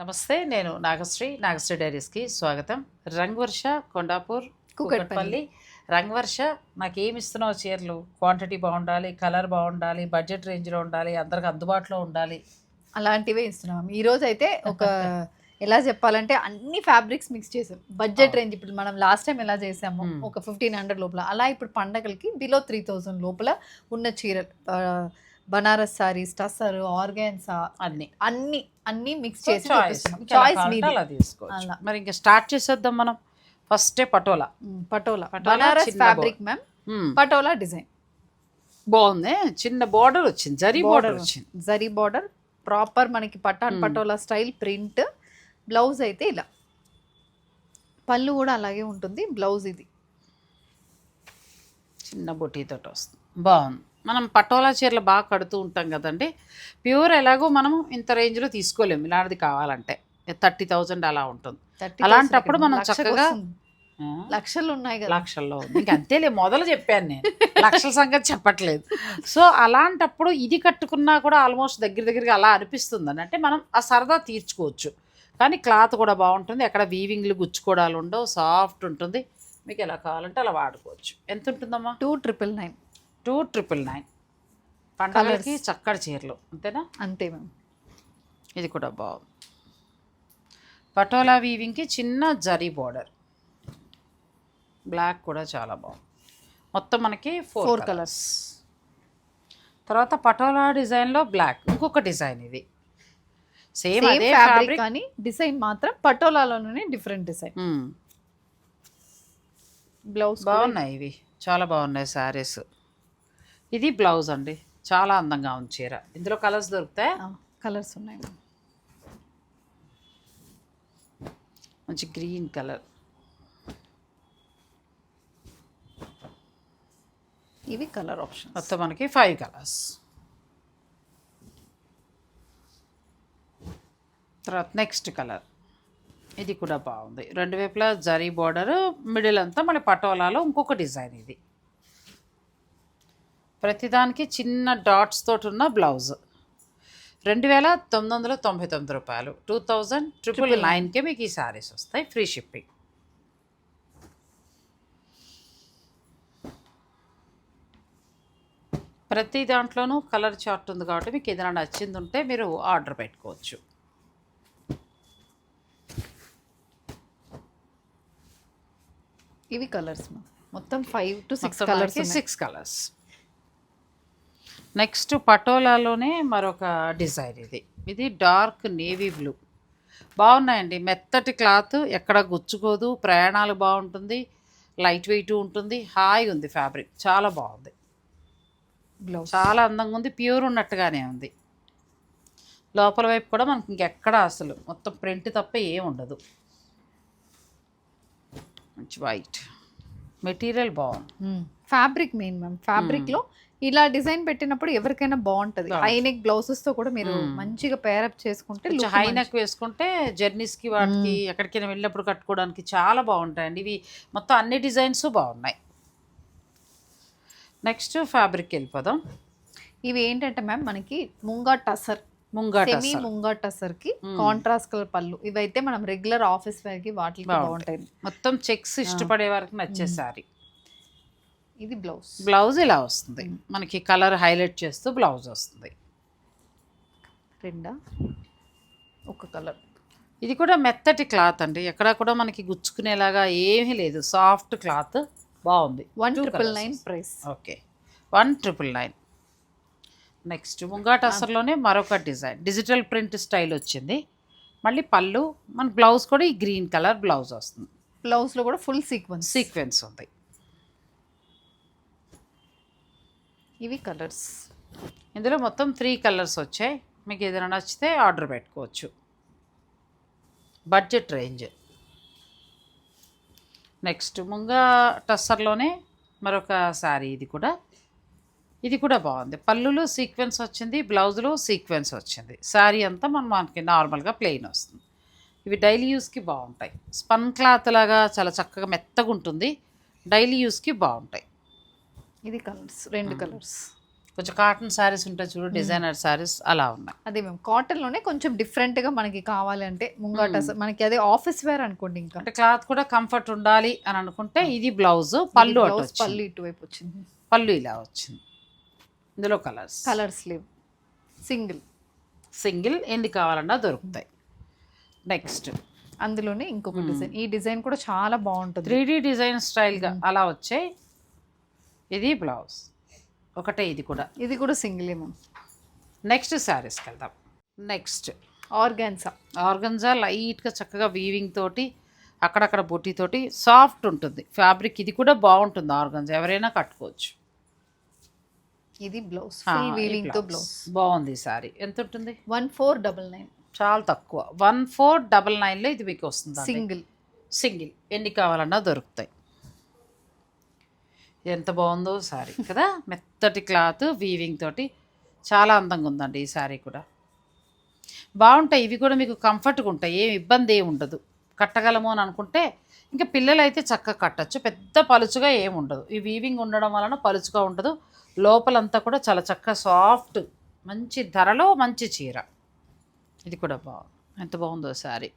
నమస్తే నేను నాగశ్రీ నాగశ్రీ డైరీస్కి స్వాగతం. రంగవర్ష కొండాపూర్ కుకట్పల్లి. రంగవర్ష నాకు ఏమి ఇస్తున్నావు చీరలు? క్వాంటిటీ బాగుండాలి కలర్ బాగుండాలి బడ్జెట్ రేంజ్లో ఉండాలి అందరికి అందుబాటులో ఉండాలి. అలాంటివే ఇస్తున్నాం. ఈ రోజు అయితే ఒక ఎలా చెప్పాలంటే అన్ని ఫ్యాబ్రిక్స్ మిక్స్ చేసాం బడ్జెట్. రేంజ్ ఇప్పుడు మనం లాస్ట్ టైం ఎలా చేసాము. ఒక ఫిఫ్టీన్ హండ్రెడ్ లోపల. అలా ఇప్పుడు పండగలకి బిలో త్రీ థౌజండ్ లోపల ఉన్న చీరలు. బనారస్ సారీస్ టస్సర్ ఆర్గాన్సా అన్ని. అన్ని అన్ని మిక్స్ చేసి చాయిస్ చాయిస్ మీది. అలా తీసుకోవచ్చు. మరి ఇంకా స్టార్ట్ చేసేద్దాం మనం. ఫస్టే patola. Patola. Banaras fabric ma'am. Patola design. బాగుంది. చిన్న బార్డర్ వచ్చింది. జరీ బార్డర్ వచ్చింది. జరీ బార్డర్ ప్రాపర్ మనకి Patan. Patola style print blouse అయితే ఇలా. పళ్ళు కూడా అలాగే ఉంటుంది బ్లౌజ్ ఇది. చిన్న బొటీతోటి వస్తుంది. బాగుంది. మనం పటోలా చీరలు బాగా కడుతూ ఉంటాం కదండి. ప్యూర్ ఎలాగో మనం ఇంత రేంజ్లో తీసుకోలేము ఇలాంటిది కావాలంటే. థర్టీ థౌజండ్ అలా ఉంటుంది. 30,000 అలాంటప్పుడు మనం చక్కగా- లక్షలు ఉన్నాయి కదా. లక్షల్లో ఇంక అంతేలే మొదలు చెప్పాను నేను. లక్షల సంగతి చెప్పట్లేదు. సో అలాంటప్పుడు ఇది కట్టుకున్నా కూడా ఆల్మోస్ట్ దగ్గర దగ్గరగా అలా అనిపిస్తుంది అని. అంటే మనం ఆ సరదా తీర్చుకోవచ్చు. కానీ క్లాత్ కూడా బాగుంటుంది. ఎక్కడ వీవింగ్లు గుచ్చుకోవడాలు ఉండవు. సాఫ్ట్ ఉంటుంది. మీకు ఎలా కావాలంటే అలా వాడుకోవచ్చు. ఎంత ఉంటుందమ్మా? Two triple nine. Two triple nine. పండగలకి చక్కటి చీరలు అంతేనా? అంతే మ్యామ్. ఇది కూడా బాగుంది పటోలా వీవింగ్కి చిన్న జరీ బార్డర్. బ్లాక్ కూడా చాలా బాగుంది మొత్తం మనకి ఫోర్ కలర్స్. తర్వాత పటోలా డిజైన్లో బ్లాక్ ఇంకొక డిజైన్ ఇది. సేమ్ అదే ఫ్యాబ్రిక్ ఫ్యాబ్రిక్ కానీ డిజైన్ మాత్రం పటోలాలోనే డిఫరెంట్ డిజైన్. బ్లౌజ్ బాగున్నాయి ఇవి. చాలా బాగున్నాయి శారీస్. ఇది బ్లౌజ్ అండి. చాలా అందంగా ఉంది చీర. ఇందులో కలర్స్ దొరుకుతాయి? కలర్స్ ఉన్నాయి మంచి గ్రీన్ కలర్. ఇవి కలర్ ఆప్షన్ మొత్తం మనకి ఫైవ్ కలర్స్. తర్వాత నెక్స్ట్ కలర్. ఇది కూడా బాగుంది. రెండు వైపులా జరీ బార్డర్ మిడిల్ అంతా మన పటోలాలో ఇంకొక డిజైన్ ఇది. ప్రతిదానికి చిన్న డాట్స్ తోటి ఉన్న బ్లౌజ్. రెండు వేల తొమ్మిది వందల తొంభై తొమ్మిది రూపాయలు. టూ థౌజండ్ ట్రిపుల్ నైన్కే మీకు ఈ శారీస్ వస్తాయి. Free shipping. ప్రతి దాంట్లోనూ కలర్ చార్ట్ ఉంది కాబట్టి మీకు ఏదైనా నచ్చింది ఉంటే మీరు ఆర్డర్ పెట్టుకోవచ్చు. ఇవి కలర్స్ మొత్తం five to six colours six colours. Next పటోలాలోనే మరొక డిజైన్ ఇది. ఇది డార్క్ నేవీ బ్లూ. బాగున్నాయండి. మెత్తటి క్లాత్ ఎక్కడ గుచ్చుకోదు ప్రయాణాలు బాగుంటుంది లైట్ వెయిట్ ఉంటుంది హాయి ఉంది ఫ్యాబ్రిక్. చాలా బాగుంది. బ్లౌజ్. చాలా అందంగా ఉంది ప్యూర్ ఉన్నట్టుగానే ఉంది. లోపల వైపు కూడా మనకి ఇంకెక్కడ అసలు మొత్తం ప్రింట్ తప్ప ఏం ఉండదు. మంచి వైట్. మెటీరియల్ బాగుంది. Fabric main ma'am. ఫ్యాబ్రిక్లో ఇలా డిజైన్ పెట్టినప్పుడు ఎవరికైనా బాగుంటది. బాగుంటది. హైనెక్ బ్లౌజెస్తో కూడా మీరు. మంచిగా పేరప్ చేసుకుంటే హై నెక్ వేసుకుంటే జర్నీస్కి వాటికి ఎక్కడికైనా వెళ్ళినప్పుడు కట్టుకోవడానికి చాలా బాగుంటాయండి. ఇవి మొత్తం అన్ని డిజైన్స్ బాగున్నాయి. నెక్స్ట్ ఫ్యాబ్రిక్ వెళ్ళిపోదాం. ఇవి ఏంటంటే మ్యామ్ మనకి ముంగా టసర్ ముంగాట సెమీ ముంగా టసర్కి కాంట్రాస్ట్ కలర్ పళ్ళు. ఇవైతే మనం రెగ్యులర్ ఆఫీస్ వేర్కి వాటికి బాగుంటాయి. బాగుంటాయి మొత్తం చెక్స్ ఇష్టపడే వారికి నచ్చే సారీ ఇది బ్లౌజ్. బ్లౌజ్ ఇలా వస్తుంది. మనకి కలర్ హైలైట్ చేస్తూ బ్లౌజ్ వస్తుంది. రెండా? ఒక కలర్. ఇది కూడా మెత్తటి క్లాత్ అండి. ఎక్కడ కూడా మనకి గుచ్చుకునేలాగా ఏమీ లేదు. Soft cloth. బాగుంది. One triple. Nine price okay. One triple nine next ముంగాట అసర్లోనే మరొక డిజైన్. డిజిటల్ ప్రింట్ స్టైల్ వచ్చింది. మళ్ళీ పళ్ళు. మన బ్లౌజ్ కూడా ఈ గ్రీన్ కలర్ బ్లౌజ్ వస్తుంది. బ్లౌజ్లో కూడా ఫుల్ సీక్వెన్స్ సీక్వెన్స్ ఉంది. ఇవి కలర్స్. ఇందులో మొత్తం త్రీ కలర్స్ వచ్చాయి. మీకు ఏదైనా నచ్చితే ఆర్డర్ పెట్టుకోవచ్చు. Budget range. నెక్స్ట్ ముంగా టస్సర్లోనే మరొక శారీ ఇది కూడా. ఇది కూడా బాగుంది. పళ్ళులో సీక్వెన్స్ వచ్చింది బ్లౌజ్లో సీక్వెన్స్ వచ్చింది. శారీ అంతా మనం మనకి నార్మల్గా ప్లెయిన్ వస్తుంది. ఇవి డైలీ యూస్కి బాగుంటాయి. స్పన్ క్లాత్ లాగా చాలా చక్కగా మెత్తగా ఉంటుంది. డైలీ యూస్కి బాగుంటాయి. ఇది కలర్స్ రెండు కలర్స్. కొంచెం కాటన్ శారీస్ ఉంటాయి చూడు డిజైనర్ శారీస్ అలా ఉన్నాయి. అదే మేము కాటన్లోనే కొంచెం డిఫరెంట్గా మనకి కావాలంటే ముంగట మనకి అదే ఆఫీస్ వేర్ అనుకోండి ఇంకా. అంటే క్లాత్ కూడా కంఫర్ట్ ఉండాలి అని అనుకుంటే ఇది బ్లౌజ్ పళ్ళు. పళ్ళు ఇటువైపు వచ్చింది. పళ్ళు ఇలా వచ్చింది. ఇందులో colours colour sleeve single single ఎన్ని కావాలన్నా దొరుకుతాయి. నెక్స్ట్ అందులోనే ఇంకొక డిజైన్. ఈ డిజైన్ కూడా చాలా బాగుంటుంది. త్రీ డిజైన్ స్టైల్గా అలా వచ్చాయి. ఇది బ్లౌజ్. ఒకటే ఇది కూడా. ఇది కూడా సింగిల్ మ్యామ్ నెక్స్ట్ శారీస్కి వెళ్దాం. నెక్స్ట్. ఆర్గాన్సా. ఆర్గంజా లైట్గా చక్కగా వీవింగ్ తోటి అక్కడక్కడ బుట్టి తోటి సాఫ్ట్ ఉంటుంది. ఫ్యాబ్రిక్ ఇది కూడా బాగుంటుంది ఆర్గంజా ఎవరైనా కట్టుకోవచ్చు. ఇది బ్లౌజ్. ఆ, ఫుల్ ఈ వీవింగ్తో blouse. బ్లౌజ్. బాగుంది సారీ ఎంత ఉంటుంది? One four double nine. చాలా తక్కువ. వన్ ఫోర్ డబల్ నైన్లో ఇది మీకు వస్తుంది సింగిల్ సింగిల్ ఎన్ని కావాలన్నా దొరుకుతాయి. ఎంత బాగుందో సారీ కదా? మెత్తటి క్లాత్ వీవింగ్ తోటి. చాలా అందంగా ఉందండి ఈ సారీ కూడా. బాగుంటాయి ఇవి కూడా మీకు కంఫర్ట్గా ఉంటాయి ఏం ఇబ్బంది ఏమి ఉండదు. కట్టగలము అని అనుకుంటే ఇంకా పిల్లలు అయితే చక్కగా కట్టచ్చు పెద్ద పలుచుగా ఏమి ఉండదు. ఈ వీవింగ్ ఉండడం వలన పలుచుగా ఉండదు. లోపలంతా కూడా చాలా చక్కగా సాఫ్ట్ మంచి ధరలో మంచి చీర. ఇది కూడా బాగుంది. ఎంత బాగుందో సారీ.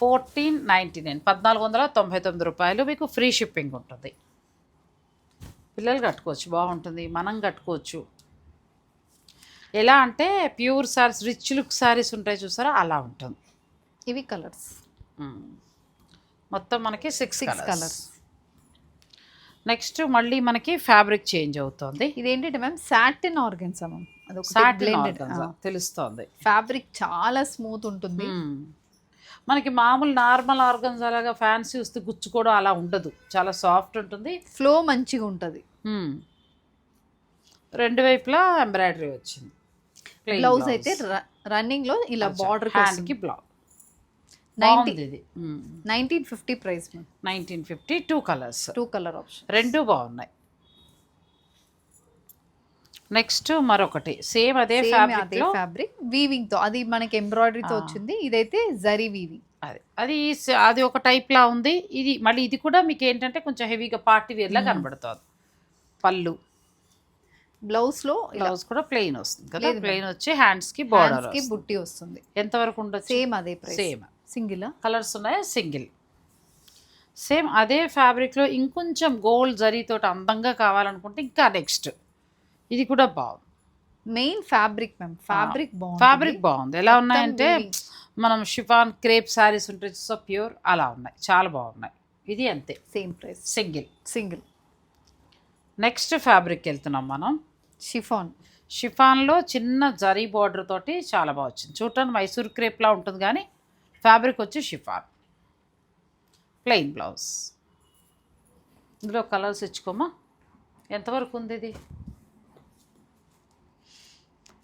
ఫోర్టీన్ నైంటీ నైన్ పద్నాలుగు వందల తొంభై తొమ్మిది రూపాయలు మీకు ఫ్రీ షిప్పింగ్ ఉంటుంది. పిల్లలు కట్టుకోవచ్చు బాగుంటుంది మనం కట్టుకోవచ్చు. ఎలా అంటే pure saris rich look saris ఉంటాయి చూసారా? అలా ఉంటుంది. ఇవి కలర్స్. మొత్తం మనకి సిక్స్ సిక్స్ కలర్స్. నెక్స్ట్ మళ్ళీ మనకి ఫ్యాబ్రిక్ చేంజ్ అవుతుంది. ఇదేంటంటే మ్యామ్ సాటిన్ ఆర్గన్సా మ్యామ్? తెలుస్తోంది. ఫ్యాబ్రిక్ చాలా స్మూత్ ఉంటుంది. మనకి మామూలు నార్మల్ ఆర్గన్స్ అలాగా ఫ్యాన్సీ వస్తే గుచ్చుకోవడం అలా ఉండదు. చాలా సాఫ్ట్ ఉంటుంది. ఫ్లో మంచిగా ఉంటుంది. రెండు వైపులా ఎంబ్రాయిడరీ వచ్చింది. బ్లౌజ్. అయితే రన్నింగ్లో ఇలా బార్డర్ hand కి blouse nineteen fifty price nineteen fifty two colours two colour option రెండు బాగున్నాయి. నెక్స్ట్ మరొకటి. సేమ్ అదే ఫ్యాబ్రిక్ ఫ్యాబ్రిక్. వీవింగ్తో అది మనకి embroidery తో. వచ్చింది. ఇదైతే జరీ వీవింగ్ అది అది అది ఒక టైప్ లా ఉంది. ఇది మళ్ళీ ఇది కూడా మీకు ఏంటంటే కొంచెం హెవీగా పార్టీ వేర్ లా. కనబడుతుంది. పళ్ళు. బ్లౌజ్లో బ్లౌజ్ కూడా ప్లెయిన్ వస్తుంది కదా. ప్లెయిన్ వచ్చి హ్యాండ్స్కి బార్డర్కి బుట్టి వస్తుంది. ఎంత వరకు ఉండొచ్చు? సేమ్ అదే ప్రైస్ సేమ్ సింగిల్ కలర్స్ ఉన్నాయి? సింగిల్ సేమ్ అదే ఫ్యాబ్రిక్లో ఇంకొంచెం గోల్డ్ జరీతోటి అందంగా కావాలనుకుంటే ఇంకా నెక్స్ట్ ఇది కూడా బాగుంది. మెయిన్ ఫ్యాబ్రిక్ మ్యామ్ ఫ్యాబ్రిక్ బాగుంది ఫ్యాబ్రిక్ బాగుంది. ఎలా ఉన్నాయంటే మనం షిఫాన్ క్రేప్ శారీస్ ఉంటాయి సో ప్యూర్ అలా ఉన్నాయి. చాలా బాగున్నాయి. ఇది అంతే. Same price single single next fabric వెళ్తున్నాం మనం. షిఫాన్ షిఫాన్లో చిన్న జరీ బార్డర్ తోటి చాలా బాగా వచ్చింది. చూడటానికి మైసూర్ క్రేప్లా ఉంటుంది కానీ ఫ్యాబ్రిక్ వచ్చి షిఫాన్. ప్లెయిన్ బ్లౌజ్ ఇందులో కలర్స్ ఇచ్చుకోమా ఎంతవరకు ఉంది ఇది?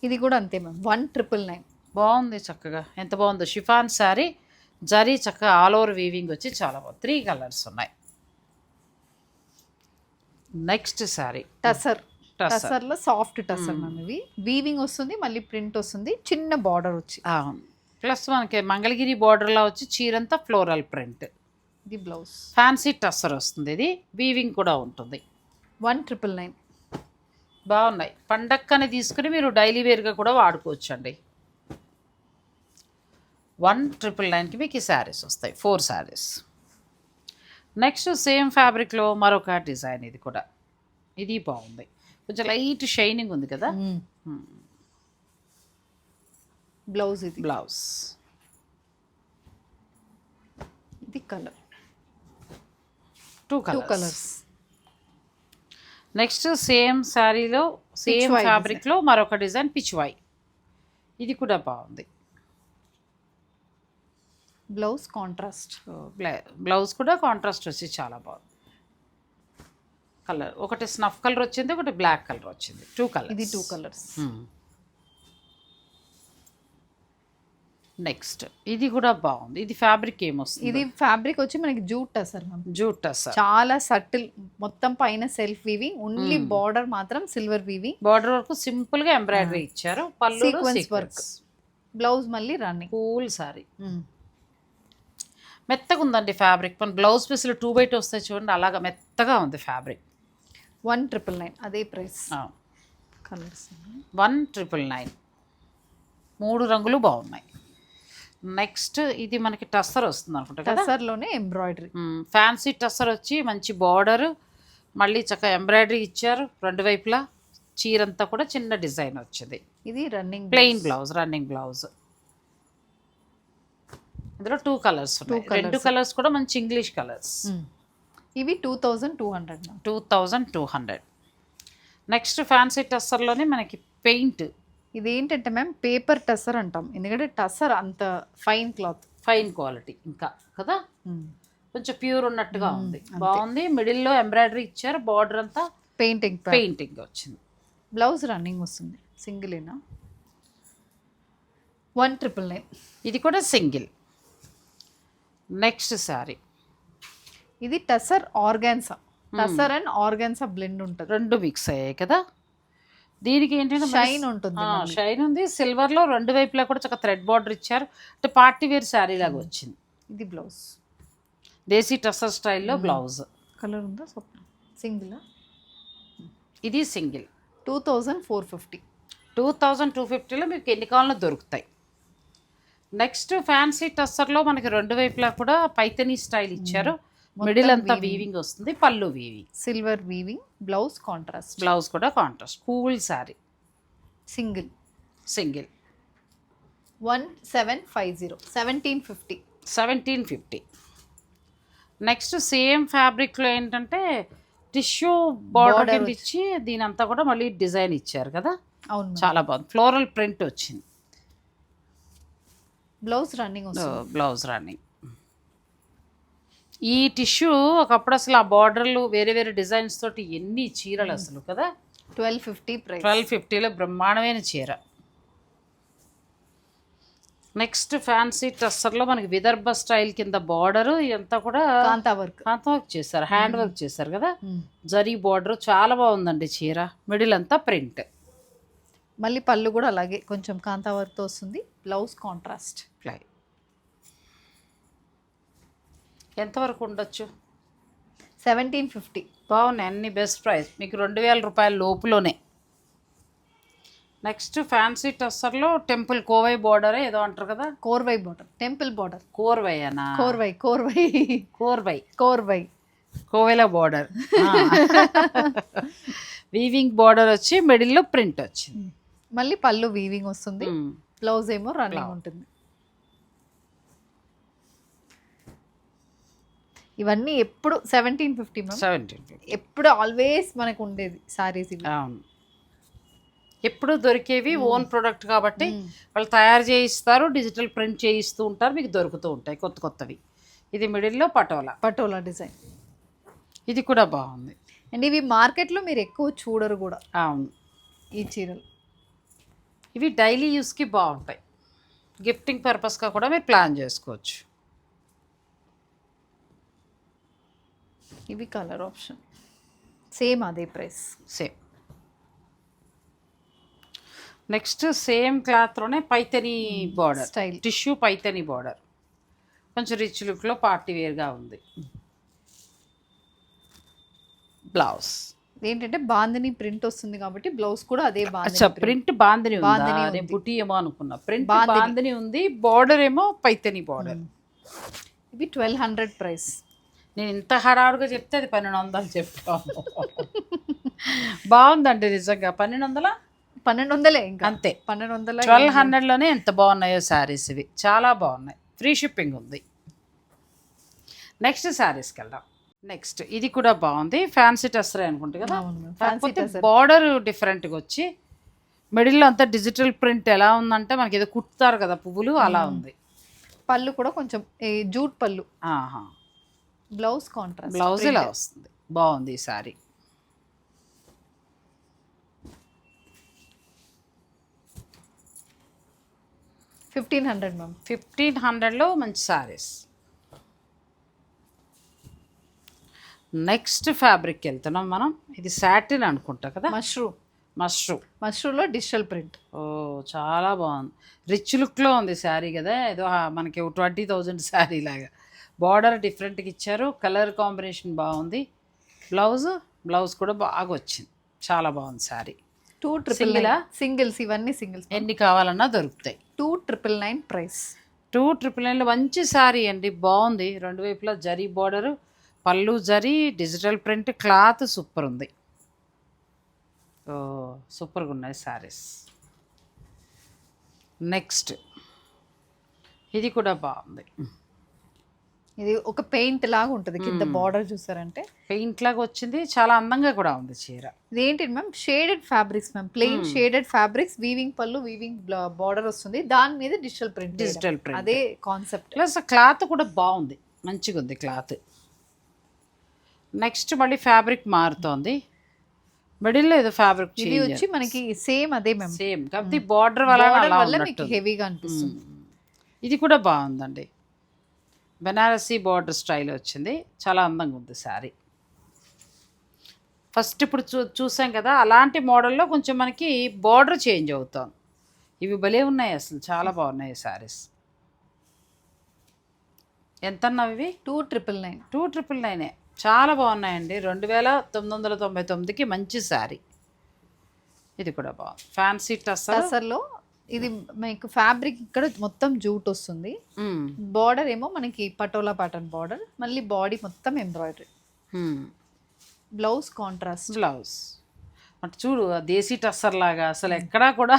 ఇది కూడా అంతే మ్యామ్ వన్ ట్రిపుల్ నైన్ బాగుంది చక్కగా. ఎంత బాగుందో. షిఫాన్ శారీ జరీ చక్కగా ఆల్ ఓవర్ వీవింగ్ వచ్చి చాలా బాగుంది. త్రీ కలర్స్ ఉన్నాయి. Next sari. టసర్. టసర్. టసర్లో సాఫ్ట్ టసర్ మ్యామ్ ఇవి. వీవింగ్ వస్తుంది మళ్ళీ ప్రింట్ వస్తుంది చిన్న బార్డర్ వచ్చి. ప్లస్ మనకి మంగళగిరి బార్డర్లో వచ్చి చీరంతా ఫ్లోరల్ ప్రింట్ ఇది బ్లౌజ్ ఫ్యాన్సీ టస్సర్ వస్తుంది ఇది. వీవింగ్ కూడా ఉంటుంది. వన్ ట్రిపుల్ నైన్ బాగున్నాయి. పండక్కని తీసుకుని మీరు డైలీ వేర్గా కూడా వాడుకోవచ్చు అండి వన్ ట్రిపుల్ నైన్కి మీకు ఈ శారీస్ వస్తాయి. ఫోర్ శారీస్. నెక్స్ట్ సేమ్ ఫ్యాబ్రిక్లో మరొక డిజైన్ ఇది కూడా. ఇది బాగుంది. కొంచెం లైట్ షైనింగ్ ఉంది కదా? బ్లౌజ్ ఇది. బ్లౌజ్. ఇది colour. Two colours. Next same శారీలో సేమ్ ఫ్యాబ్రిక్లో మరొక డిజైన్ పిచ్వాయ్ ఇది కూడా బాగుంది. Blouse contrast. బ్లౌజ్ కూడా కాంట్రాస్ట్ వచ్చి చాలా బాగుంది. కలర్ ఒకటి స్నఫ్ కలర్ వచ్చింది ఒకటి బ్లాక్ కలర్ వచ్చింది. టూ కలర్ ఇది టూ కలర్స్ నెక్స్ట్. ఇది కూడా బాగుంది. ఇది ఫ్యాబ్రిక్ ఏమొస్తుంది? ఇది ఫ్యాబ్రిక్ వచ్చి మనకి జూట్ మ్యామ్. జూట్ టసర్. చాలా సటిల్ మొత్తం పైన సెల్ఫ్ వీవింగ్ ఓన్లీ. బార్డర్ మాత్రం సిల్వర్ వీవింగ్ బార్డర్ వరకు సింపుల్గా ఎంబ్రాయిడరీ ఇచ్చారు. పళ్ళు Sequence work. బ్లౌజ్ మళ్ళీ రన్నింగ్. కూల్ సారీ మెత్తగా ఉందండి ఫ్యాబ్రిక్. మన బ్లౌజ్ పీసులు టూ బై టూ వస్తాయి చూడండి అలాగా మెత్తగా ఉంది ఫ్యాబ్రిక్. వన్ ట్రిపుల్ నైన్ అదే price. Colours one triple nine. మూడు రంగులు బాగున్నాయి. నెక్స్ట్ ఇది మనకి టస్సర్ వస్తుంది అనుకుంటా కదా? టసర్లోనే ఎంబ్రాయిడరీ. ఫ్యాన్సీ టస్సర్ వచ్చి మంచి బార్డర్ మళ్ళీ చక్కగా ఎంబ్రాయిడరీ ఇచ్చారు రెండు వైపులా. చీరంతా కూడా చిన్న డిజైన్ వచ్చింది. ఇది running plain blouse. Running blouse. ఇందులో టూ కలర్స్ ఉన్నాయి. colours. రెండు కలర్స్ కూడా మంచి ఇంగ్లీష్ కలర్స్ ఇవి two thousand two hundred two thousand two hundred next fancy టస్సర్లోనే మనకి పెయింట్. ఇది ఏంటంటే మ్యామ్ పేపర్ టసర్ అంటాం. ఎందుకంటే టసర్ అంత ఫైన్ క్లాత్. ఫైన్ క్వాలిటీ ఇంకా కదా? కొంచెం ప్యూర్ ఉన్నట్టుగా ఉంది. బాగుంది. మిడిల్లో ఎంబ్రాయిడరీ ఇచ్చారు. బార్డర్ అంతా పెయింటింగ్ పెయింటింగ్ వచ్చింది. బ్లౌజ్ రన్నింగ్ వస్తుంది. సింగిలేనా? One triple nine. ఇది కూడా సింగిల్. నెక్స్ట్ శారీ ఇది tussar organza. Tussar and organza blend ఉంటుంది. రెండు మిక్స్ అయ్యాయి కదా? దీనికి ఏంటంటే షైన్ ఉంటుంది. షైన్ ఉంది. సిల్వర్లో రెండు వైపులా కూడా చక్కగా థ్రెడ్ బార్డర్ ఇచ్చారు. అంటే పార్టీ వేర్ శారీ లాగా వచ్చింది. ఇది బ్లౌజ్ దేశీ టస్సర్ స్టైల్లో బ్లౌజ్ కలర్ ఉందా స్వప్న? సింగిల్ ఇది single two thousand four fifty two thousand two ఫిఫ్టీలో మీకు ఎన్ని కాలంలో దొరుకుతాయి. నెక్స్ట్ ఫ్యాన్సీ టస్సర్లో మనకి రెండు వైపులా కూడా పైతనీ స్టైల్ ఇచ్చారు. మిడిల్ అంతా వీవింగ్ వస్తుంది పళ్ళు weaving silver weaving blouse contrast blouse కూడా contrast cool sari single single one seven five zero seventeen fifty seventeen fifty next same ఫ్యాబ్రిక్లో ఏంటంటే టిష్యూ బార్డర్ ఇచ్చి దీని అంతా కూడా మళ్ళీ డిజైన్ ఇచ్చారు కదా? అవును. చాలా బాగుంది. ఫ్లోరల్ ప్రింట్ వచ్చింది. బ్లౌజ్ రన్నింగ్ బ్లౌజ్ రన్నింగ్ ఈ టిష్యూ ఒకప్పుడు అసలు ఆ బార్డర్లు వేరే వేరే డిజైన్స్ తోటి ఎన్ని చీరలు అసలు కదా? Twelve fifty price. ట్వెల్వ్ ఫిఫ్టీలో బ్రహ్మాండమైన చీర. నెక్స్ట్ ఫ్యాన్సీ టస్సర్లో మనకి విదర్భ స్టైల్ కింద బార్డర్ ఇదంతా కూడా కాంతా వర్క్. కాంతా వర్క్ చేశారు హ్యాండ్ వర్క్ చేశారు కదా? జరీ బార్డర్ చాలా బాగుందండి చీర మిడిల్ అంతా ప్రింట్. మళ్ళీ పళ్ళు కూడా అలాగే కొంచెం కాంతా వర్క్తో వస్తుంది బ్లౌజ్ కాంట్రాస్ట్. ప్లై ఎంతవరకు ఉండొచ్చు? Seventeen fifty. బాగున్నాయి అన్ని బెస్ట్ ప్రైస్. మీకు రెండు వేల రూపాయల లోపులోనే. నెక్స్ట్ ఫ్యాన్సీ టస్సర్లో టెంపుల్ కోవై బార్డర్ ఏదో అంటారు కదా? Korvai border. Temple border. Korvai అనా కోర్వై కోర్వై. కోర్వై. కోర్వై. కోవెల బార్డర్. వీవింగ్ బార్డర్ వచ్చి మిడిల్లో ప్రింట్ వచ్చింది. మళ్ళీ పళ్ళు వీవింగ్ వస్తుంది. బ్లౌజ్ ఏమో రన్నింగ్. ఉంటుంది. ఇవన్నీ ఎప్పుడు సెవెంటీన్ ఫిఫ్టీ సెవెంటీన్ ఎప్పుడు ఆల్వేస్ మనకు ఉండేది సారీస్ అవును. ఎప్పుడు దొరికేవి ఓన్ ప్రొడక్ట్ కాబట్టి మ్మ్. వాళ్ళు తయారు చేయిస్తారు డిజిటల్ ప్రింట్ చేయిస్తూ ఉంటారు మీకు దొరుకుతూ ఉంటాయి కొత్త కొత్తవి. ఇది మిడిల్లో పటోలా. పటోలా డిజైన్ ఇది కూడా బాగుంది. అండ్ ఇవి మార్కెట్లో మీరు ఎక్కువ చూడరు కూడా. అవును. ఈ చీరలు. ఇవి డైలీ యూస్కి బాగుంటాయి. గిఫ్టింగ్ పర్పస్గా కూడా మీరు ప్లాన్ చేసుకోవచ్చు. ఇవి కలర్ ఆప్షన్. సేమ్ అదే price. Same. Next same క్లాత్లోనే Paithani border. Style. Tissue Paithani border. కొంచెం రిచ్ లుక్లో పార్టీ వేర్గా ఉంది. బ్లౌజ్. ఏంటంటే బాందిని ప్రింట్ వస్తుంది కాబట్టి బ్లౌజ్ కూడా అదే అచ్చా బాందిని ప్రింట్ బాందిని బాందిని బుట్టి ఏమో అనుకున్నా. ప్రింట్. బాందిని. ఉంది బార్డర్ ఏమో పైతని బార్డర్. ఇవి ట్వెల్వ్ హండ్రెడ్ ప్రైస్. నేను ఇంత హడావుడిగా చెప్తే అది పన్నెండు వందలు చెప్పాము బాగుందండి నిజంగా. పన్నెండు వందల? పన్నెండు వందలే ఇంకా. అంతే. పన్నెండు వందల ట్వెల్వ్ హండ్రెడ్లోనే ఎంత బాగున్నాయో శారీస్ ఇవి. చాలా బాగున్నాయి. ఫ్రీ షిప్పింగ్ ఉంది. నెక్స్ట్ శారీస్కి వెళ్దాం. నెక్స్ట్ ఇది కూడా బాగుంది. ఫ్యాన్సీ టస్సరే అనుకుంటా కదా? కాకపోతే. బార్డర్ డిఫరెంట్గా వచ్చి మిడిల్లో అంతా డిజిటల్ ప్రింట్ ఎలా ఉందంటే మనకి ఏదో కుట్టుతారు కదా పువ్వులు అలా ఉంది. పళ్ళు కూడా కొంచెం ఈ జూట్ పళ్ళు. ఆహా. బ్లౌజ్ కాంట్రాస్ట్ బ్లౌజ్ ఇలా వస్తుంది. బాగుంది ఈ sari fifteen hundred ma'am. Fifteen హండ్రెడ్లో మంచి శారీస్ నెక్స్ట్ ఫ్యాబ్రిక్ వెళ్తున్నాం మనం. ఇది సాటిన్ అనుకుంటా కదా? మష్రూమ్ మష్రూమ్ మష్రూమ్లో డిజిటల్ ప్రింట్. ఓ చాలా బాగుంది. రిచ్ లుక్లో ఉంది శారీ కదా. ఏదో మనకి ట్వంటీ థౌజండ్ శారీ లాగా. బార్డర్ డిఫరెంట్గా ఇచ్చారు. కలర్ కాంబినేషన్ బాగుంది. బ్లౌజ్ బ్లౌజ్ కూడా బాగా వచ్చింది. చాలా బాగుంది శారీ. Two triple? సింగిల్స్ ఇవన్నీ సింగిల్స్ ఎన్ని కావాలన్నా దొరుకుతాయి. Two triple nine price two triple నైన్లో మంచి శారీ అండి. బాగుంది. రెండు వైపులా జరీ బార్డరు పళ్ళు zari digital print cloth super ఉంది. సూపర్గా ఉన్నాయి శారీస్. నెక్స్ట్. ఇది కూడా బాగుంది. ఇది ఒక పెయింట్ లాగా ఉంటుంది కింద బార్డర్ చూసారంటే. పెయింట్ లాగా వచ్చింది చాలా అందంగా కూడా ఉంది చీర. ఇదేంటి ma'am? Shaded fabrics ma'am. Plain shaded fabrics weaving పళ్ళు వీవింగ్ బార్డర్ వస్తుంది. దాని మీద డిజిటల్ ప్రింట్ డిజిటల్ ప్రింట్. అదే కాన్సెప్ట్. ప్లస్ క్లాత్ కూడా బాగుంది. మంచిగా ఉంది క్లాత్. నెక్స్ట్ మళ్ళీ ఫ్యాబ్రిక్ మారుతోంది. మిడిల్లో ఏదో ఫ్యాబ్రిక్ ఇది వచ్చి మనకి సేమ్ అదే మ్యామ్. సేమ్. కాకపోతే బార్డర్ వల్ల మీకు హెవీగా అనిపిస్తుంది. ఇది కూడా బాగుందండి. బెనారసీ బార్డర్ స్టైల్ వచ్చింది. చాలా అందంగా ఉంది శారీ. ఫస్ట్ ఇప్పుడు చూ చూసాం కదా అలాంటి మోడల్లో కొంచెం మనకి బార్డర్ చేంజ్ అవుతుంది ఇవి భలే ఉన్నాయి అసలు చాలా బాగున్నాయి శారీస్. ఎంత అన్నావు ఇవి? Two triple nine. Two triple నైనే. చాలా బాగున్నాయండి. రెండు వేల తొమ్మిది వందల తొంభై తొమ్మిదికి మంచి శారీ. ఇది కూడా బాగుంది. ఫ్యాన్సీ టస్సర్. టసర్లో ఇది మీకు ఫ్యాబ్రిక్ ఇక్కడ మొత్తం జూట్ వస్తుంది. బార్డర్ ఏమో మనకి పటోలా ప్యాటర్న్ బార్డర్ మళ్ళీ బాడీ మొత్తం ఎంబ్రాయిడరీ బ్లౌజ్ కాంట్రాస్ట్ బ్లౌజ్ అంటే చూడు దేశీ టస్సర్ లాగా అసలు ఎక్కడా కూడా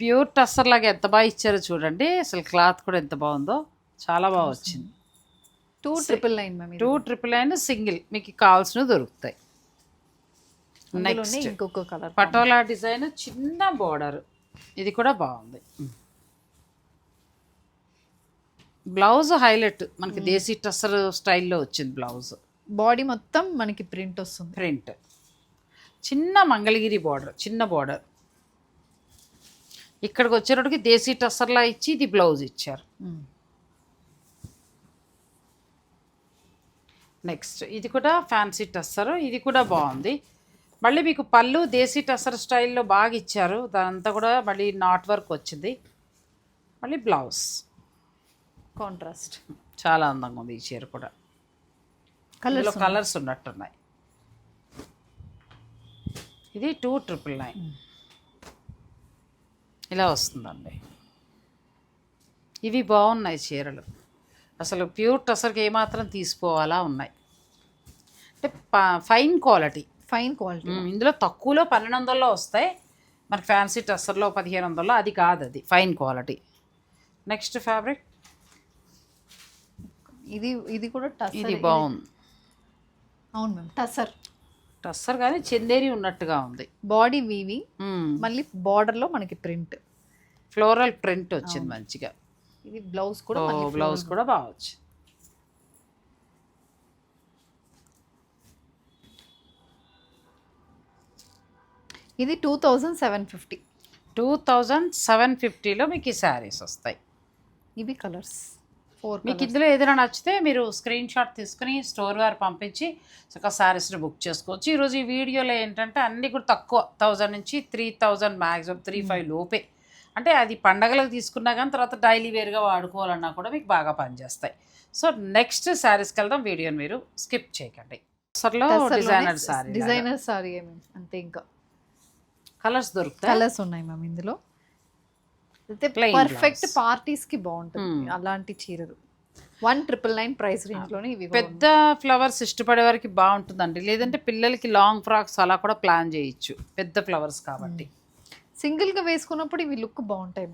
ప్యూర్ టస్సర్ లాగా ఎంత బాగా ఇచ్చారో చూడండి. అసలు క్లాత్ కూడా ఎంత బాగుందో. చాలా బాగా వచ్చింది. Two triple nine ma'am two triple అయిన సింగిల్ మీకు కావాల్సినవి దొరుకుతాయి. నెక్స్ట్ ఇంకొక కలర్ పటోలా డిజైన్ చిన్న బార్డర్ ఇది కూడా బాగుంది. బ్లౌజ్ హైలైట్ మనకి దేశీ టస్సర్ స్టైల్లో వచ్చింది బ్లౌజ్. బాడీ మొత్తం మనకి ప్రింట్ వస్తుంది. ప్రింట్. చిన్న మంగళగిరి బార్డర్ చిన్న బార్డర్ ఇక్కడికి వచ్చేటప్పటికి దేశీ టస్సర్లా ఇచ్చి ఇది బ్లౌజ్ ఇచ్చారు. నెక్స్ట్ ఇది కూడా ఫ్యాన్సీ టస్సర్ ఇది కూడా బాగుంది. మళ్ళీ మీకు పళ్ళు దేశీ టస్సర్ స్టైల్లో బాగా ఇచ్చారు. దానంతా కూడా మళ్ళీ నాట్ వర్క్ వచ్చింది. మళ్ళీ బ్లౌజ్. కాంట్రాస్ట్. చాలా అందంగా ఉంది ఈ చీర కూడా. కలర్స్ కలర్స్ ఉన్నట్టున్నాయి. ఇది టూ ట్రిపుల్ నైన్ ఇలా వస్తుందండి. ఇవి బాగున్నాయి చీరలు. అసలు ప్యూర్ టసర్కి ఏమాత్రం తీసుకోవాలా ఉన్నాయి. అంటే ఫైన్ క్వాలిటీ ఫైన్ క్వాలిటీ ఇందులో తక్కువలో పన్నెండు వందల్లో వస్తాయి. మనకి ఫ్యాన్సీ టస్సర్లో పదిహేను వందల్లో అది కాదు అది ఫైన్ క్వాలిటీ. Next fabric? ఇది ఇది కూడా టసర్ ఇది బాగుంది. అవును మ్యామ్ టసర్ టస్సర్ కానీ చందేరి ఉన్నట్టుగా ఉంది. బాడీ మ్మ్. మళ్ళీ border లో మనకి ప్రింట్. ఫ్లోరల్ ప్రింట్ వచ్చింది మంచిగా. ఇది బ్లౌజ్ కూడా బ్లౌజ్ కూడా బాగా వచ్చింది. ఇది two thousand seven fifty two thousand seven ఫిఫ్టీలో మీకు ఈ శారీస్ వస్తాయి. ఇవి కలర్స్ ఫోర్ మీకు ఇందులో ఏదైనా నచ్చితే మీరు స్క్రీన్ షాట్ తీసుకుని స్టోర్ వారు పంపించి ఒక శారీస్ని బుక్ చేసుకోవచ్చు. ఈరోజు ఈ వీడియోలో ఏంటంటే అన్నీ కూడా తక్కువ థౌజండ్ నుంచి three thousand maximum three five లోపే. అంటే అది పండగలకు తీసుకున్నా కానీ తర్వాత డైలీ వేర్గా వాడుకోవాలన్నా కూడా మీకు బాగా పనిచేస్తాయి. సో నెక్స్ట్ శారీస్కి వెళ్దాం వీడియోని మీరు స్కిప్ చేయకండి. డిజైనర్ శారీ డిజైనర్ సారీ అంతే ఇంకా. కలర్స్ దొరుకుతాయి? కలర్స్ ఉన్నాయి మ్యామ్ ఇందులో. అయితే పర్ఫెక్ట్. పార్టీస్కి బాగుంటుంది Hmm. అలాంటి చీరలు. వన్ ట్రిపుల్ నైన్ ప్రైస్ రేంజ్లోనే ఇవి పెద్ద ఫ్లవర్స్ ఇష్టపడే వారికి బాగుంటుందండి. లేదంటే పిల్లలకి లాంగ్ ఫ్రాక్స్ అలా కూడా ప్లాన్ చేయొచ్చు. పెద్ద ఫ్లవర్స్ కాబట్టి. సింగిల్గా వేసుకున్నప్పుడు ఇవి లుక్ బాగుంటాయి.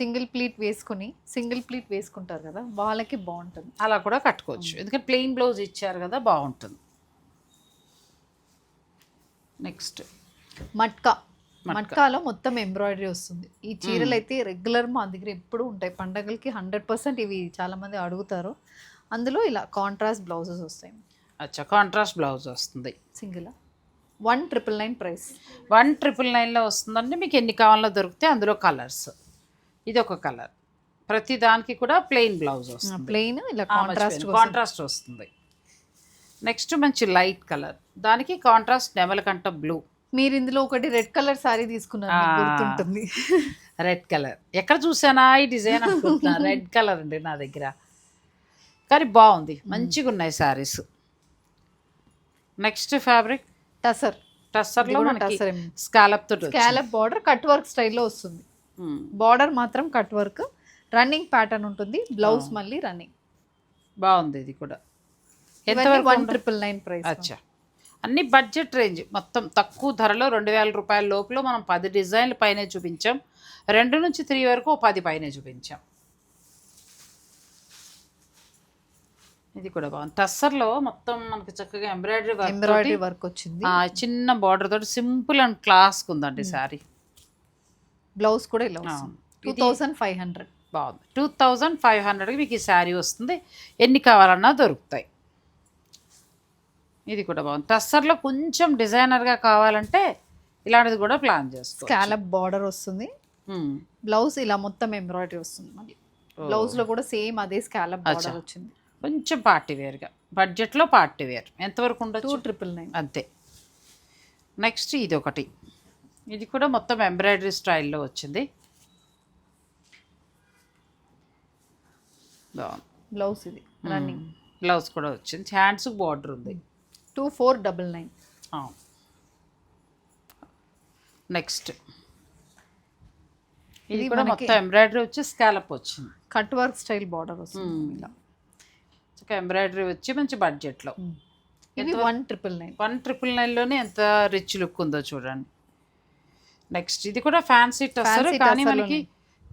సింగిల్ ప్లీట్ వేసుకుని సింగిల్ ప్లీట్ వేసుకుంటారు కదా వాళ్ళకి బాగుంటుంది. అలా కూడా కట్టుకోవచ్చు. ఎందుకంటే ప్లెయిన్ బ్లౌజ్ ఇచ్చారు కదా బాగుంటుంది. నెక్స్ట్ మట్కా. మట్కాలో మొత్తం ఎంబ్రాయిడరీ వస్తుంది. ఈ చీరలు అయితే రెగ్యులర్ మా దగ్గర ఎప్పుడు ఉంటాయి. పండగలకి హండ్రెడ్ పర్సెంట్ ఇవి చాలా మంది అడుగుతారు. అందులో ఇలా కాంట్రాస్ట్ బ్లౌజెస్ వస్తాయి. అచ్చా కాంట్రాస్ట్ బ్లౌజ్ వస్తుంది. Single one triple nine price one triple నైన్లో వస్తుందండి. మీకు ఎన్ని కావాలో దొరికితే అందులో కలర్స్ ఇది ఒక కలర్ ప్రతి దానికి కూడా ప్లెయిన్ బ్లౌజ్ వస్తుంది. ప్లెయిన్ ఇలా కాంట్రాస్ట్ కాంట్రాస్ట్ వస్తుంది. నెక్స్ట్ మంచి లైట్ కలర్ దానికి కాంట్రాస్ట్ నెమలకంట బ్లూ మీరు ఇందులో ఒకటి రెడ్ కలర్ సారీ తీసుకున్నారు. గుర్తుంటుంది. Red colour. ఎక్కడ చూసానా ఈ డిజైన్ అనుకుంటున్నా? రెడ్ కలర్ అండి నా దగ్గర. కానీ బాగుంది. మంచిగా ఉన్నాయి శారీస్ నెక్స్ట్ ఫ్యాబ్రిక్? టసర్ టస్సర్లో మనకి టసర్ స్కాలప్ తోటి. స్కాలప్ బార్డర్ కట్ వర్క్ స్టైల్లో వస్తుంది. బార్డర్ మాత్రం కట్ వర్క్. రన్నింగ్ ప్యాటర్న్ ఉంటుంది. బ్లౌజ్ మళ్ళీ రన్నింగ్. బాగుంది ఇది కూడా. వన్ ఎంతవరకు ట్రిపుల్ నైన్ ప్రైస్. అచ్చా. అన్ని బడ్జెట్ రేంజ్. మొత్తం తక్కువ ధరలో రెండు వేల రూపాయల లోపల మనం పది డిజైన్లు పైనే చూపించాం. రెండు నుంచి త్రీ వరకు పది పైనే చూపించాం. ఇది కూడా బాగుంది. టస్సర్లో మొత్తం మనకి చక్కగా ఎంబ్రాయిడరీ ఎంబ్రాయిడరీ వర్క్ వర్క్ వచ్చింది చిన్న బార్డర్ తోటి సింపుల్ అండ్ క్లాస్ ఉందండి సారీ బ్లౌజ్ కూడా ఇలా టూ థౌసండ్ ఫైవ్ హండ్రెడ్. బాగుంది. టూ థౌజండ్ ఫైవ్ హండ్రెడ్కి మీకు ఈ శారీ వస్తుంది. ఎన్ని కావాలన్నా దొరుకుతాయి. ఇది కూడా బాగుంది. టస్సర్లో కొంచెం డిజైనర్గా కావాలంటే ఇలాంటిది కూడా ప్లాన్ చేసుకో స్కాలప్ బార్డర్ వస్తుంది. బ్లౌజ్ ఇలా మొత్తం ఎంబ్రాయిడరీ వస్తుంది మళ్ళీ. బ్లౌజ్లో కూడా సేమ్ అదే స్కాలప్. బార్డర్ వచ్చింది. కొంచెం పార్టీ వేర్గా. బడ్జెట్లో పార్టీ వేర్. ఎంతవరకు ఉండొచ్చు? Triple nine. అంతే. నెక్స్ట్ ఇది ఒకటి ఇది కూడా మొత్తం ఎంబ్రాయిడరీ స్టైల్లో వచ్చింది. బాగుంది. బ్లౌజ్ ఇది. రన్నింగ్. బ్లౌజ్ కూడా వచ్చింది. హ్యాండ్స్ బార్డర్ ఉంది. Two four double nine. Next. ఇది ఇది కూడా మొత్తం ఎంబ్రాయిడరీ వచ్చి స్కాలప్ వచ్చింది. కట్ వర్క్ స్టైల్ బార్డర్ వస్తుంది. ఇలా. ఎంబ్రాయిడరీ వచ్చి మంచి బడ్జెట్లో. ఇవి one triple nine. One triple నైన్లోనే ఎంత రిచ్ లుక్ ఉందో చూడండి. నెక్స్ట్ ఇది కూడా ఫ్యాన్సీ Fancy కానీ మనకి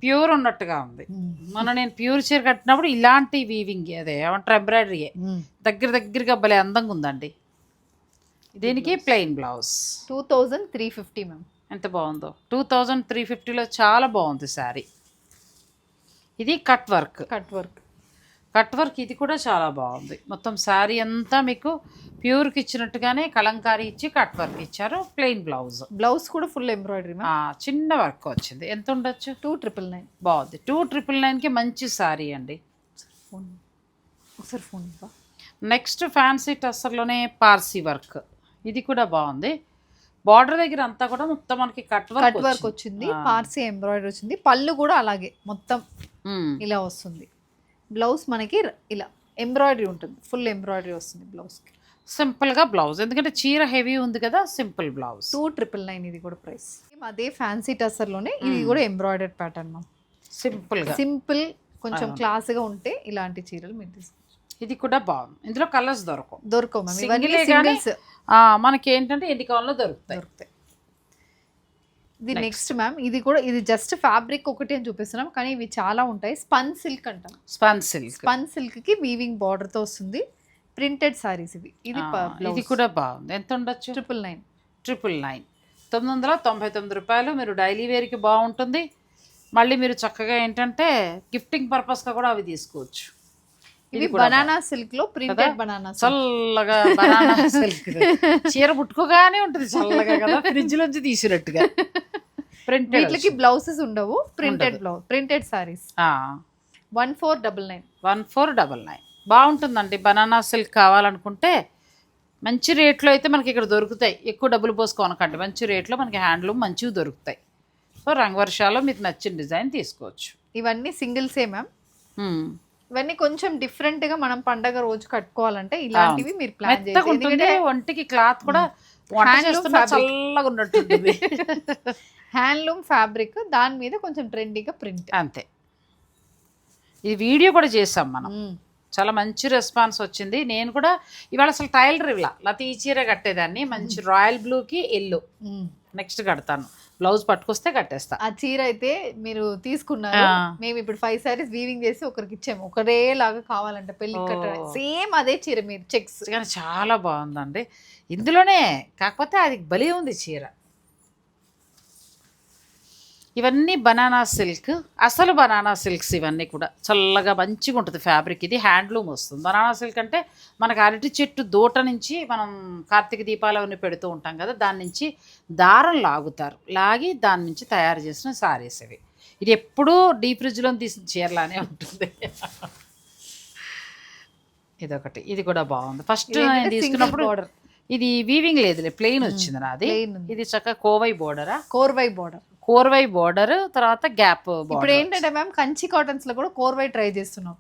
ప్యూర్ ఉన్నట్టుగా ఉంది. మొన్న నేను ప్యూర్ చీర కట్టినప్పుడు ఇలాంటి వీవింగ్ అదే ఏమంటారు ఎంబ్రాయిడరీయే దగ్గర దగ్గరగా భలే అందంగా ఉందండి. దీనికి plain blouse two thousand three fifty ma'am ఎంత బాగుందో. టూ థౌజండ్ త్రీ ఫిఫ్టీలో చాలా బాగుంది శారీ ఇది cut work cut work cut work ఇది కూడా చాలా బాగుంది. మొత్తం శారీ అంతా మీకు ప్యూర్కి ఇచ్చినట్టుగానే కలంకారీ ఇచ్చి కట్ వర్క్ ఇచ్చారు. ప్లెయిన్ బ్లౌజ్ బ్లౌజ్ కూడా ఫుల్ ఎంబ్రాయిడరీ చిన్న వర్క్ వచ్చింది. ఎంత ఉండొచ్చు? టూ ట్రిపుల్ నైన్ బాగుంది. టూ ట్రిపుల్ నైన్కి మంచి శారీ అండి. ఫోన్ ఒకసారి ఫోన్ నెక్స్ట్ ఫ్యాన్సీ టస్సర్లోనే పార్సీ వర్క్. ఇది కూడా బాగుంది. బార్డర్ దగ్గర అంతా కూడా మొత్తం మనకి కట్ వర్క్ కట్ వర్క్ వచ్చింది. పార్సీ ఎంబ్రాయిడరీ వచ్చింది. పళ్ళు కూడా అలాగే మొత్తం ఇలా వస్తుంది. బ్లౌజ్ మనకి ఇలా ఎంబ్రాయిడరీ ఉంటుంది. ఫుల్ ఎంబ్రాయిడరీ వస్తుంది బ్లౌజ్కి. సింపుల్గా బ్లౌజ్. ఎందుకంటే చీర హెవీ ఉంది కదా simple blouse. Two triple nine ఇది కూడా ప్రైస్. అదే ఫ్యాన్సీ టసర్లోనే ఇది కూడా ఎంబ్రాయిడరీ ప్యాటర్న్ మ్యామ్. సింపుల్గా సింపుల్ కొంచెం క్లాస్గా ఉంటే ఇలాంటి చీరలు మీరు తీసుకోవచ్చు ఇది కూడా బాగుంది. ఇందులో కలర్స్ దొరకవు. దొరకవు సింగిలే కానీ మనకి ఏంటంటే ఎన్ని కాలంలో దొరుకుతాయి. దొరుకుతాయి. ఇది నెక్స్ట్ మ్యామ్. ఇది కూడా ఇది జస్ట్ ఫ్యాబ్రిక్ ఒకటి అని చూపిస్తున్నాం. కానీ ఇవి చాలా ఉంటాయి. స్పన్ సిల్క్ అంటాం. Spun silk. స్పన్ సిల్క్కి వీవింగ్ బార్డర్తో వస్తుంది. ప్రింటెడ్ సారీస్ ఇవి. ఇది ఇది కూడా బాగుంది. ఎంత ఉండొచ్చు? ట్రిపుల్ నైన్ ట్రిపుల్ నైన్ తొమ్మిది వందల తొంభై తొమ్మిది రూపాయలు. మీరు డైలీ వేర్కి బాగుంటుంది. మళ్ళీ మీరు చక్కగా ఏంటంటే గిఫ్టింగ్ పర్పస్గా కూడా అవి తీసుకోవచ్చు. ఇవి బనానా సిల్క్లో ప్రింటెడ్ బనానా చల్లగా బనానా సిల్క్. చీర పుట్టుకోగానే ఉంటుంది చల్లగా కదా? ఫ్రిడ్జ్ నుంచి తీసినట్టుగా. ప్రింటెడ్ వీటికి బ్లౌజెస్ ఉండవు. Printed blouse printed saris one four double nine one four double nine బాగుంటుందండి. బనానా సిల్క్ కావాలనుకుంటే మంచి రేట్లో అయితే మనకి ఇక్కడ దొరుకుతాయి. ఎక్కువ డబ్బులు పోసుకోనకండి. మంచి రేట్లో మనకి హ్యాండ్లూమ్ మంచివి దొరుకుతాయి. సో రంగు వర్షాలు మీకు నచ్చిన డిజైన్ తీసుకోవచ్చు. ఇవన్నీ సింగిల్సే మ్యామ్. ఇవన్నీ కొంచెం డిఫరెంట్గా మనం పండగ రోజు కట్టుకోవాలంటే ఇలాంటివి మీరు ప్లాన్ ఎందుకంటే ఒంటికి క్లాత్ కూడా. చల్లగా ఉన్నట్టుంటుంది. హ్యాండ్లూమ్ ఫ్యాబ్రిక్ దాని మీద కొంచెం ట్రెండీగా ప్రింట్. అంతే. ఈ వీడియో కూడా చేసాం మనం. చాలా మంచి రెస్పాన్స్ వచ్చింది. నేను కూడా ఇవాళ అసలు టైలర్ ఇవ్వాల లేకపోతే ఈ చీర కట్టేదాన్ని మంచి రాయల్ బ్లూకి ఎల్లో. నెక్స్ట్ కడతాను. బ్లౌజ్ పట్టుకొస్తే కట్టేస్తా. ఆ చీర అయితే మీరు తీసుకున్నారు. మేము ఇప్పుడు ఫైవ్ సారీస్ వీవింగ్ చేసి ఒకరికి ఇచ్చాము. ఒకరే లాగా కావాలంటే పెళ్ళి కట్టడం. సేమ్ అదే చీర మీరు చెక్స్. కానీ చాలా బాగుందండి. ఇందులోనే కాకపోతే అది బలి ఉంది చీర. ఇవన్నీ బనానా సిల్క్ అసలు బనానా సిల్క్స్ ఇవన్నీ కూడా. చల్లగా మంచిగా ఉంటుంది ఫ్యాబ్రిక్. ఇది హ్యాండ్లూమ్ వస్తుంది. బనానా సిల్క్ అంటే మనకు అరటి చెట్టు దూట నుంచి మనం కార్తీక దీపాలు అవన్నీ పెడుతూ ఉంటాం కదా దాని నుంచి దారం లాగుతారు. లాగి దాని నుంచి తయారు చేసిన సారీస్ ఇవి. ఇది ఎప్పుడూ డీప్ ఫ్రిడ్జ్లో తీసిన చీరలానే ఉంటుంది. ఇదొకటి. ఇది కూడా బాగుంది. ఫస్ట్ నేను తీసుకున్నప్పుడు ఇది వీవింగ్ లేదులే ప్లెయిన్ వచ్చింది నాది. ఇది చక్కగా కోవై బోర్డరా? కోర్వై బార్డర్. కోర్వై బోర్డర్ తర్వాత గ్యాప్ ఇప్పుడు ఏంటంటే మ్యామ్ కంచి కాటన్స్లో కూడా కోర్వై ట్రై చేస్తున్నాం.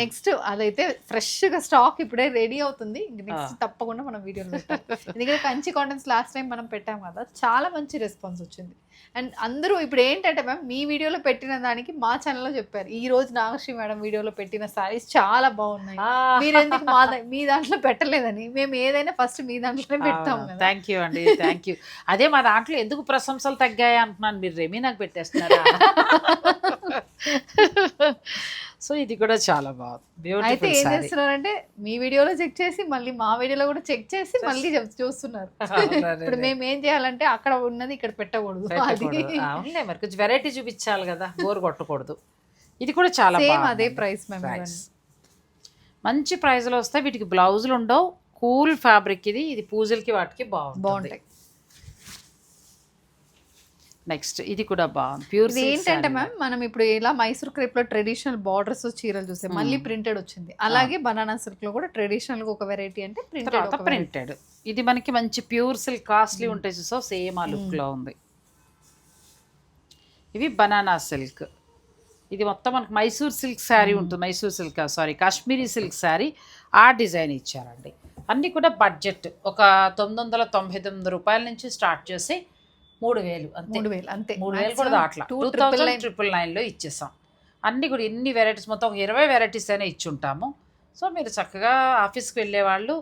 నెక్స్ట్ అదైతే ఫ్రెష్గా స్టాక్ ఇప్పుడే రెడీ అవుతుంది. నెక్స్ట్ తప్పకుండా మనం వీడియోలో పెట్టాం ఎందుకంటే కంచి కాటన్స్ లాస్ట్ టైం మనం పెట్టాం కదా చాలా మంచి రెస్పాన్స్ వచ్చింది. అండ్ అందరూ ఇప్పుడు ఏంటంటే మ్యామ్ మీ వీడియోలో పెట్టిన దానికి మా ఛానల్లో చెప్పారు. ఈ రోజు నాగశ్రీ మేడం వీడియోలో పెట్టిన సారీస్ చాలా బాగున్నాయి. మీరు ఎందుకు మా మీ దాంట్లో పెట్టలేదని? మేము ఏదైనా ఫస్ట్ మీ దాంట్లోనే పెడతాం కదా. థ్యాంక్ యూ అండి థ్యాంక్ యూ అదే మా దాంట్లో ఎందుకు ప్రశంసలు తగ్గాయి అంటున్నాను. మీరు రెమీ నాకు పెట్టేస్తున్నారా? సో ఇది కూడా చాలా బాగుంది అయితే ఏం చేస్తున్నారంటే మీ వీడియోలో చెక్ చేసి మళ్ళీ మా వీడియోలో కూడా చెక్ చేసి మళ్ళీ చూస్తున్నారు. ఇప్పుడు మేము ఏం చేయాలంటే అక్కడ ఉన్నది ఇక్కడ పెట్టకూడదు అది. అవునులే మరి కొంచెం వెరైటీ చూపించాలి కదా బోర్ కొట్టకూడదు. ఇది కూడా చాలా సేమ్. అదే ప్రైస్ Price. మంచి ప్రైస్లో వస్తాయి వీటికి బ్లౌజులు ఉండవు కూల్ ఫ్యాబ్రిక్ ఇది ఇది పూజలకి వాటికి బాగుంటుంది. బాగుంటాయి. నెక్స్ట్ ఇది కూడా బాగుంది. ప్యూర్ ఏంటంటే మ్యామ్ మనం ఇప్పుడు ఇలా మైసూర్ క్రేప్లో ట్రెడిషనల్ బార్డర్స్ చీరలు చూసాం మళ్ళీ ప్రింటెడ్ వచ్చింది. అలాగే బనానా సిల్క్లో కూడా ట్రెడిషనల్గా ఒక వెరైటీ అంటే ప్రింటెడ్ ప్రింటెడ్ ఇది మనకి మంచి ప్యూర్ సిల్క్ కాస్ట్లీ ఉంటాయి చూసా సేమ్ ఆ లుక్లో ఉంది. ఇవి బనానా సిల్క్. ఇది మొత్తం మనకి మైసూర్ సిల్క్ శారీ ఉంటుంది. Mysore silk sari Kashmiri silk sari. ఆ డిజైన్ ఇచ్చారండి. అన్నీ కూడా బడ్జెట్ ఒక తొమ్మిది వందల తొంభై తొమ్మిది రూపాయల నుంచి స్టార్ట్ చేసి మూడు వేలు అంతే. మూడు వేలు అంతే మూడు వేలు కూడా దాట్లా టూ టూ ట్రిపుల్ నైన్లో ఇచ్చేసాం. అన్ని కూడా ఎన్ని వెరైటీస్ మొత్తం ఒక ఇరవై వెరైటీస్ అయినా ఇచ్చుంటాము. సో మీరు చక్కగా ఆఫీస్కి వెళ్ళే వాళ్ళు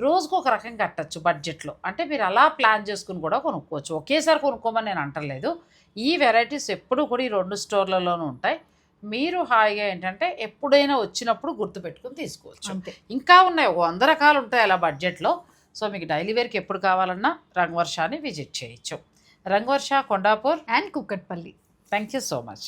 రోజుకు ఒక రకం కట్టచ్చు బడ్జెట్లో అంటే మీరు అలా ప్లాన్ చేసుకుని కూడా కొనుక్కోవచ్చు. ఒకేసారి కొనుక్కోమని నేను అంటలేదు. ఈ వెరైటీస్ ఎప్పుడూ కూడా ఈ రెండు స్టోర్లలోనూ ఉంటాయి. మీరు హాయిగా ఏంటంటే ఎప్పుడైనా వచ్చినప్పుడు గుర్తుపెట్టుకుని తీసుకోవచ్చు. ఇంకా ఉన్నాయి. ఒక వంద రకాలు ఉంటాయి అలా బడ్జెట్లో సో మీకు డైలీ వేర్కి ఎప్పుడు కావాలన్నా రంగవర్షాన్ని విజిట్ చేయొచ్చు. Rangavarsha Kondapur and Kukatpally thank you so much